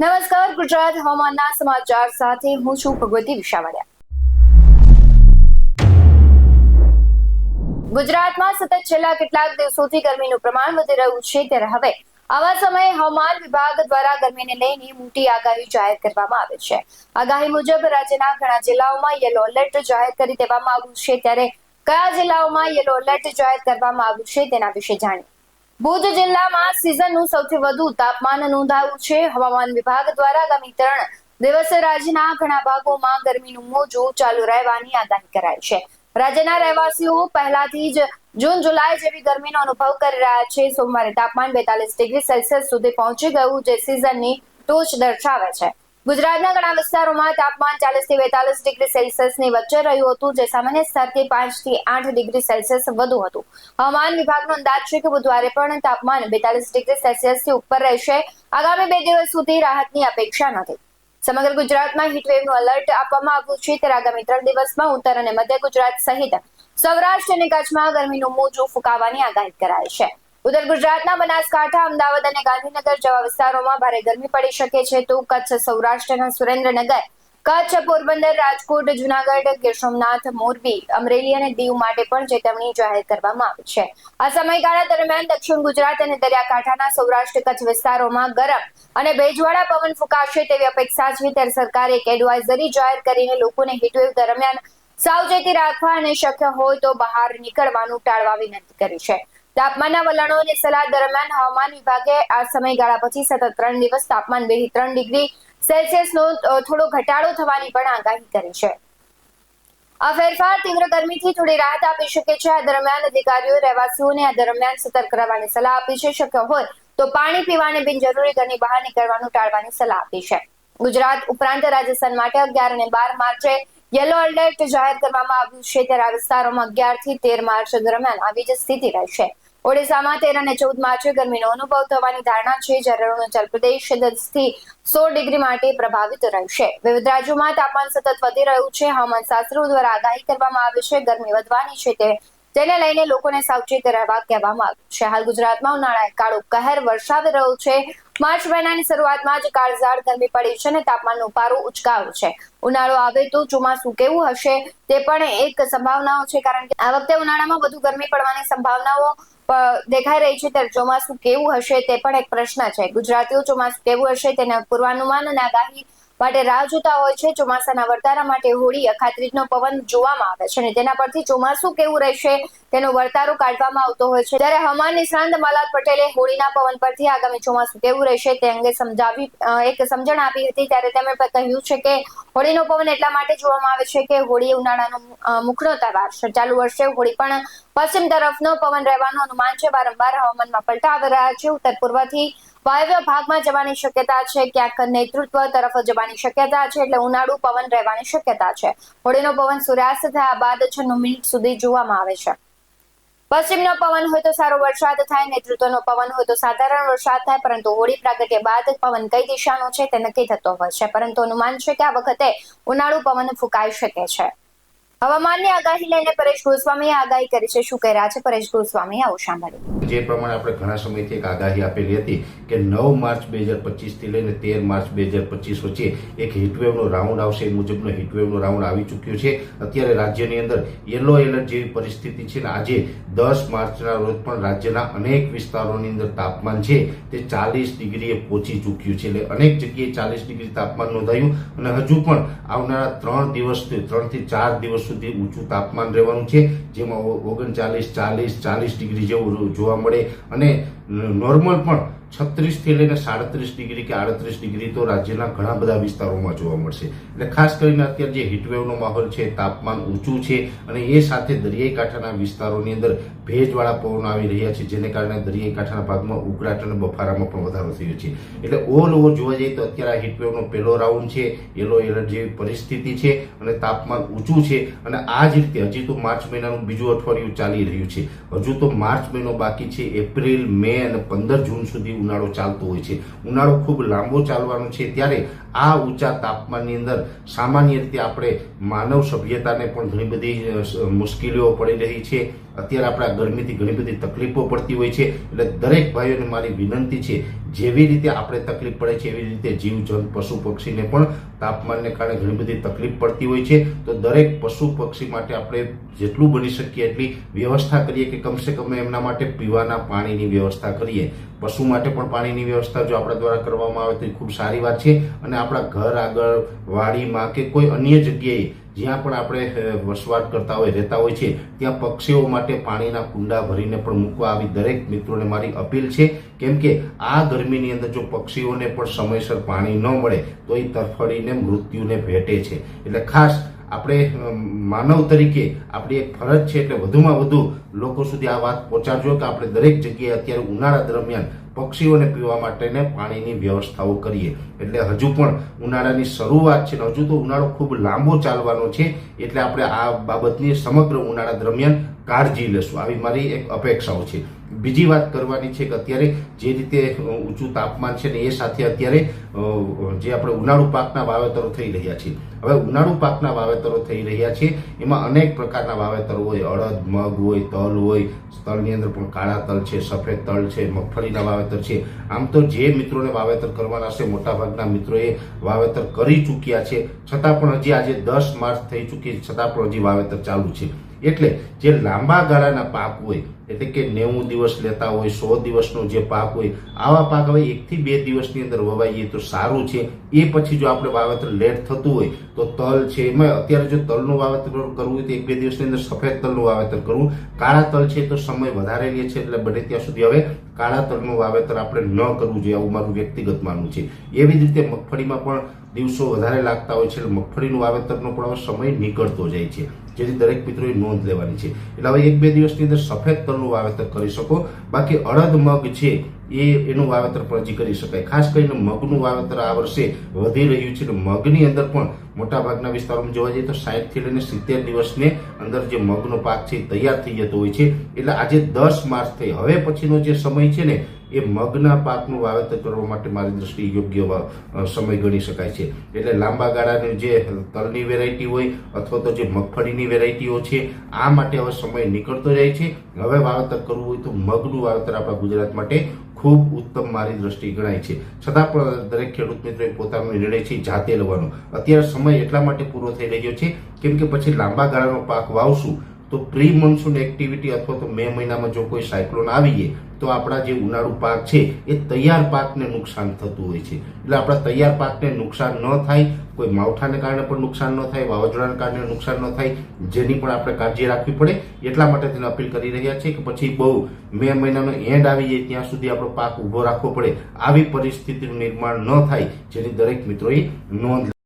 નમસ્કાર, ગુજરાત હવામાનના સમાચાર સાથે હું છું ભગવતી વિશાવડિયા ગુજરાતમાં સતત છેલ્લા કેટલાક દિવસોથી ગરમીનું પ્રમાણ વધી રહ્યું છે ત્યારે હવે આવા સમયે હવામાન વિભાગ દ્વારા ગરમીને લઈને મોટી આગાહી જાહેર કરવામાં આવે છે. આગાહી મુજબ રાજ્યના ઘણા જિલ્લાઓમાં યલો એલર્ટ જાહેર કરી દેવામાં આવ્યું છે. ત્યારે કયા જિલ્લાઓમાં યલો એલર્ટ જાહેર કરવામાં આવ્યું છે તેના વિશે જાણીએ. ભુજ જિલ્લામાં સિઝનનું સૌથી વધુ તાપમાન નોંધાયું છે. હવામાન વિભાગ દ્વારા આગામી ત્રણ દિવસ રાજ્યના ઘણા ભાગોમાં ગરમીનું મોજું ચાલુ રહેવાની આગાહી કરાઈ છે. રાજ્યના રહેવાસીઓ પહેલાથી જ જૂન, જુલાઈ જેવી ગરમીનો અનુભવ કરી રહ્યા છે. સોમવારે તાપમાન બેતાલીસ ડિગ્રી સેલ્સિયસ સુધી પહોંચી ગયું, જે સિઝનની ટોચ દર્શાવે છે. ગુજરાતના ઘણા વિસ્તારોમાં તાપમાન ચાલીસથી બેતાલીસ ડિગ્રી સેલ્સિયસની વચ્ચે રહ્યું હતું, જે સામાન્ય સ્તરથી પાંચથી આઠ ડિગ્રી સેલ્સિયસ વધુ હતું. હવામાન વિભાગનો અંદાજ છે કે બુધવારે પણ તાપમાન બેતાલીસ ડિગ્રી સેલ્સિયસથી ઉપર રહેશે. આગામી બે દિવસ સુધી રાહતની અપેક્ષા નથી. સમગ્ર ગુજરાતમાં હીટવેવનું અલર્ટ આપવામાં આવ્યું છે. ત્યારે આગામી ત્રણ દિવસમાં ઉત્તર અને મધ્ય ગુજરાત સહિત સૌરાષ્ટ્ર અને કચ્છમાં ગરમીનું મોજું ફૂંકાવાની આગાહી કરાઈ છે. ઉત્તર ગુજરાતના બનાસકાંઠા, અમદાવાદ અને ગાંધીનગર જેવા વિસ્તારોમાં ભારે ગરમી પડી શકે છે. તો કચ્છ સૌરાષ્ટ્રના સુરેન્દ્રનગર, કચ્છ, પોરબંદર, રાજકોટ, જુનાગઢ, ગીર સોમનાથ, મોરબી, અમરેલી અને દીવ માટે પણ ચેતવણી જાહેર કરવામાં આવી છે. આ સમયગાળા દરમિયાન દક્ષિણ ગુજરાત અને દરિયાકાંઠાના સૌરાષ્ટ્ર કચ્છ વિસ્તારોમાં ગરમ અને ભેજવાળા પવન ફૂંકાશે તેવી અપેક્ષા છે. ત્યારે સરકારે એક એડવાઇઝરી જાહેર કરીને લોકોને હીટવેવ દરમિયાન સાવચેતી રાખવા અને શક્ય હોય તો બહાર નીકળવાનું ટાળવા વિનંતી કરી છે. તાપમાનના વલણો અને સલાહ દરમિયાન હવામાન વિભાગે આ સમયગાળા પછી સતત ત્રણ દિવસ તાપમાન બેથી ત્રણ ડિગ્રી સેલ્સિયસનો થોડો ઘટાડો થવાની પણ આગાહી કરી છે. આ ફેરફાર તીવ્ર ગરમીથી થોડી રાહત આપી શકે છે. આ દરમિયાન અધિકારીઓ, રહેવાસીઓને આ દરમિયાન સતર્ક રહેવાની સલાહ આપી છે. શક્ય હોય તો પાણી પીવાને બિનજરૂરી ઘરની બહાર નીકળવાનું ટાળવાની સલાહ આપી છે. ગુજરાત ઉપરાંત રાજસ્થાન માટે અગિયાર અને બાર માર્ચે યલો એલર્ટ જાહેર કરવામાં આવ્યું છે. ત્યારે આ વિસ્તારોમાં અગિયારથી તેર માર્ચ દરમિયાન આવી જ સ્થિતિ રહેશે. ઓડિશામાં તેર અને ચૌદ માર્ચે ગરમીનો અનુભવ થવાની ધારણા છે. જ્યારે અરુણાચલ પ્રદેશ દસથી સોળ ડિગ્રી માટે પ્રભાવિત રહેશે. વિવિધ રાજ્યોમાં તાપમાન સતત વધી રહ્યું છે. હવામાન શાસ્ત્રો દ્વારા આગાહી કરવામાં આવી છે. ગરમી વધવાની છે તે તેને લઈને લોકોને સાવચેત રહેવા કહેવામાં આવ્યું છે. હાલ ગુજરાતમાં ઉનાળાએ કાળો કહેર વરસાવી રહ્યો છે. માર્ચ મહિનાની શરૂઆતમાં જ કાળઝાળ ગરમી પડી છે અને તાપમાનનો પારો ઉચકાયો છે. ઉનાળો આવે તો ચોમાસું કેવું હશે તે પણ એક સંભાવનાઓ છે. કારણ કે આ વખતે ઉનાળામાં વધુ ગરમી પડવાની સંભાવનાઓ દેખાઈ રહી છે ત્યારે ચોમાસું કેવું હશે તે પણ એક પ્રશ્ન છે. ગુજરાતીઓ ચોમાસું કેવું હશે તેના પૂર્વાનુમાન અને આગાહી માટે રાહ જોતા હોય છે. ચોમાસાના વર્તારા માટે હોળી અખાત્રીજનો પવન જોવામાં આવે છે અને તેના પરથી ચોમાસું કેવું રહેશે તેનો વર્તારો કાઢવામાં આવતો હોય છે. ત્યારે હવામાન નિષ્ણાંત મલાદ પટેલે હોળીના પવન પરથી આગામી ચોમાસું કેવું રહેશે તે અંગે સમજાવી એક સમજણ આપી હતી. ત્યારે તેમણે કહ્યું છે કે હોળીનો પવન એટલા માટે જોવામાં આવે છે કે હોળી ઉનાળાનો મુખનો તહેવાર છે. ચાલુ વર્ષે હોળી પણ પશ્ચિમ તરફનો પવન રહેવાનું અનુમાન છે. વારંવાર હવામાનમાં પલટા આવી રહ્યા છે. ઉત્તર પૂર્વથી વાયવ્ય ભાગમાં જવાની શક્યતા છે, ક્યાંક નેતૃત્વ તરફ જવાની શક્યતા છે, એટલે ઉનાળુ પવન રહેવાની શક્યતા છે. હોળીનો પવન સૂર્યાસ્ત થયા બાદ છન્નું મિનિટ સુધી જોવામાં આવે છે. પશ્ચિમનો પવન હોય તો સારો વરસાદ થાય, નેતૃત્વનો પવન હોય તો સાધારણ વરસાદ થાય, પરંતુ હોળી પ્રાગટ્ય બાદ પવન કઈ દિશાનો છે તે નક્કી થતો હોય છે, પરંતુ અનુમાન છે કે આ વખતે ઉનાળુ પવન ફૂંકાઈ શકે છે. હવામાનની આગાહી લઈને પરેશ ગોસ્વામીએ આગાહી કરી છે. શું કહી રહ્યા છે પરેશ ગોસ્વામી? આવું સાંભળ્યું જે પ્રમાણે આપણે ઘણા સમયથી એક આગાહી આપેલી હતી કે નવ માર્ચ બે હજાર પચીસથી લઈને તેર માર્ચ બે હજાર પચીસ વચ્ચે એક હીટવેવનો રાઉન્ડ આવશે, એ મુજબનો હીટવેવનો રાઉન્ડ આવી ચૂક્યો છે. અત્યારે રાજ્યની અંદર યલો એલર્ટ જેવી પરિસ્થિતિ છે ને આજે દસ માર્ચના રોજ પણ રાજ્યના અનેક વિસ્તારોની અંદર તાપમાન છે તે ચાલીસ ડિગ્રીએ પહોંચી ચૂક્યું છે. એટલે અનેક જગ્યાએ ચાલીસ ડિગ્રી તાપમાન નોંધાયું અને હજુ પણ આવનારા ત્રણ દિવસથી ત્રણથી ચાર દિવસ સુધી ઊંચું તાપમાન રહેવાનું છે, જેમાં ઓગણચાલીસ ચાલીસ ચાલીસ ડિગ્રી જેવું જોવા મળે અને નોર્મલ પણ છત્રીસથી લઈને સાડત્રીસ ડિગ્રી કે આડત્રીસ ડિગ્રી તો રાજ્યના ઘણા બધા વિસ્તારોમાં જોવા મળશે. એટલે ખાસ કરીને અત્યારે જે હીટવેવનો માહોલ છે, તાપમાન ઊંચું છે અને એ સાથે દરિયાઈ કાંઠાના વિસ્તારોની અંદર ભેજવાળા પવનો આવી રહ્યા છે, જેને કારણે દરિયાઈ કાંઠાના ભાગમાં ઉકળાટ અને બફારામાં પણ વધારો થયો છે. એટલે ઓલ ઓવર જોવા જઈએ તો અત્યારે આ હીટવેવનો પહેલો રાઉન્ડ છે યલો એલર્ટ જેવી પરિસ્થિતિ છે અને તાપમાન ઊંચું છે અને આ જ રીતે હજી તો માર્ચ મહિનાનું બીજું અઠવાડિયું ચાલી રહ્યું છે. હજુ તો માર્ચ મહિનો બાકી છે, એપ્રિલ, મે અને પંદર જૂન સુધી ઉનાળો ચાલતો હોય છે. ઉનાળો ખૂબ લાંબો ચાલવાનો છે. ત્યારે આ ઊંચા તાપમાનની અંદર સામાન્ય રીતે આપણે માનવ સભ્યતાને પણ ઘણી બધી મુશ્કેલીઓ પડી રહી છે. અત્યારે આપણા ગરમીથી ઘણી બધી તકલીફો પડતી હોય છે. એટલે દરેક ભાઈઓને મારી વિનંતી છે, જેવી રીતે આપણે તકલીફ પડે છે, એવી રીતે જીવજંતુ પશુ, પક્ષીને પણ તાપમાનને કારણે ઘણી બધી તકલીફ પડતી હોય છે. તો દરેક પશુ, પક્ષી માટે આપણે જેટલું બની શકીએ એટલી વ્યવસ્થા કરીએ કે કમસે કમ એમના માટે પીવાના પાણીની વ્યવસ્થા કરીએ. પશુ માટે પણ પાણીની વ્યવસ્થા જો આપણા દ્વારા કરવામાં આવે તો એ ખૂબ સારી વાત છે. અને આપણા ઘર આગળ વાડીમાં કે કોઈ અન્ય જગ્યાએ જ્યાં પણ આપણે વસવાટ કરતા હોય, રહેતા હોય છે, ત્યાં પક્ષીઓ માટે પાણીના કુંડા ભરીને પણ મૂકવા આવી દરેક મિત્રોને મારી અપીલ છે. કેમ કે આ ગરમીની અંદર જો પક્ષીઓને પણ સમયસર પાણી ન મળે, તો એ તરફડીને મૃત્યુને ભેટે છે. એટલે ખાસ આપણે માનવ તરીકે આપણી એક ફરજ છે એટલે વધુમાં વધુ લોકો સુધી આ વાત પહોંચાડજો કે આપણે દરેક જગ્યાએ અત્યારે ઉનાળા દરમિયાન પક્ષીઓને પીવા માટેને પાણીની વ્યવસ્થાઓ કરીએ. એટલે હજુ પણ ઉનાળાની શરૂઆત છે ને હજુ તો ઉનાળો ખૂબ લાંબો ચાલવાનો છે, એટલે આપણે આ બાબતની સમગ્ર ઉનાળા દરમિયાન કાળજી લેશું. આવી મારી એક અપેક્ષાઓ છે. બીજી વાત કરવાની છે કે અત્યારે જે રીતે ઊંચું તાપમાન છે ને એ સાથે અત્યારે જે આપણે ઉનાળુ પાકના વાવેતરો થઈ રહ્યા છે. હવે ઉનાળુ પાકના વાવેતરો થઈ રહ્યા છે, એમાં અનેક પ્રકારના વાવેતરો હોય. અડદ, મગ હોય, તલ હોય, તલની અંદર પણ કાળા તલ છે, સફેદ તલ છે, મગફળીના વાવેતર છે. આમ તો જે મિત્રોને વાવેતર કરવાના છે, મોટાભાગના મિત્રોએ વાવેતર કરી ચૂક્યા છે. છતાં પણ હજી આજે દસ માર્ચ થઈ ચૂકી છતાં પણ હજી વાવેતર ચાલુ છે. એટલે જે લાંબા ગાળાના પાક હોય, એટલે કે નેવું દિવસ લેતા હોય, સો દિવસનો જે પાક હોય, આવા પાક હવે એકથી બે દિવસની અંદર વવાઈએ તો સારું છે. એ પછી જો આપણે વાવેતર લેટ થતું હોય, તો તલ છે, એમાં અત્યારે જો તલનું વાવેતર કરવું હોય તો એક બે દિવસની અંદર સફેદ તલનું વાવેતર કરવું. કાળા તલ છે તો સમય વધારે લે છે, એટલે બને ત્યાં સુધી હવે કાળા તલનું વાવેતર આપણે ન કરવું જોઈએ, આવું મારું વ્યક્તિગત માનવું છે. એવી જ રીતે મગફળીમાં પણ દિવસો વધારે લાગતા હોય છે, એટલે મગફળીનું વાવેતરનો પણ હવે સમય નીકળતો જાય છે. જેથી દરેક મિત્રોએ નોંધ લેવાની છે. એટલે હવે એક બે દિવસની અંદર સફેદ તલનું વાવેતર કરી શકો. બાકી અડદ મગ છે એ એનું વાવેતર પણ હજી કરી શકાય. ખાસ કરીને મગનું વાવેતર આ વર્ષે વધી રહ્યું છે. મગની અંદર પણ મોટાભાગના વિસ્તારોમાં જોવા જઈએ તો સાહીઠથી લઈને સિત્તેર દિવસને અંદર જે મગનો પાક છે તૈયાર થઈ જતો હોય છે. એટલે આજે દસ માર્ચથી હવે પછીનો જે સમય છે ને, એ મગના પાકનું વાવેતર કરવા માટે મારી દ્રષ્ટિએ યોગ્ય સમય ગણી શકાય છે. એટલે લાંબા ગાળાની જે તલની વેરાયટી હોય અથવા તો જે મગફળીની વેરાયટીઓ છે, આ માટે હવે સમય નીકળતો જાય છે. હવે વાવેતર કરવું હોય તો મગનું વાવેતર આપણા ગુજરાત માટે ખૂબ ઉત્તમ મારી દ્રષ્ટિ ગણાય છે. છતાં પણ દરેક ખેડૂત મિત્રોએ પોતાનો નિર્ણય છે, જાતે લેવાનો. અત્યારે સમય એટલા માટે પૂરો થઈ રહ્યો છે કેમ કે પછી લાંબા ગાળાનો પાક વાવશું, તો પ્રી મોન્સૂન એક્ટિવિટી અથવા તો મે મહિનામાં જો કોઈ સાયક્લોન આવીએ તો આપણા જે ઉનાળુ પાક છે, એ તૈયાર પાકને નુકસાન થતું હોય છે. એટલે આપણા તૈયાર પાકને નુકસાન ન થાય, કોઈ માવઠાને કારણે પણ નુકસાન ન થાય, વાવાઝોડાને કારણે નુકસાન ન થાય, જેની પણ આપણે કાળજી રાખવી પડે, એટલા માટે તેને અપીલ કરી રહ્યા છે કે પછી બહુ મે મહિનાનો એન્ડ આવી જાય, ત્યાં સુધી આપણો પાક ઊભો રાખવો પડે, આવી પરિસ્થિતિનું નિર્માણ ન થાય, જેની દરેક મિત્રોએ નોંધ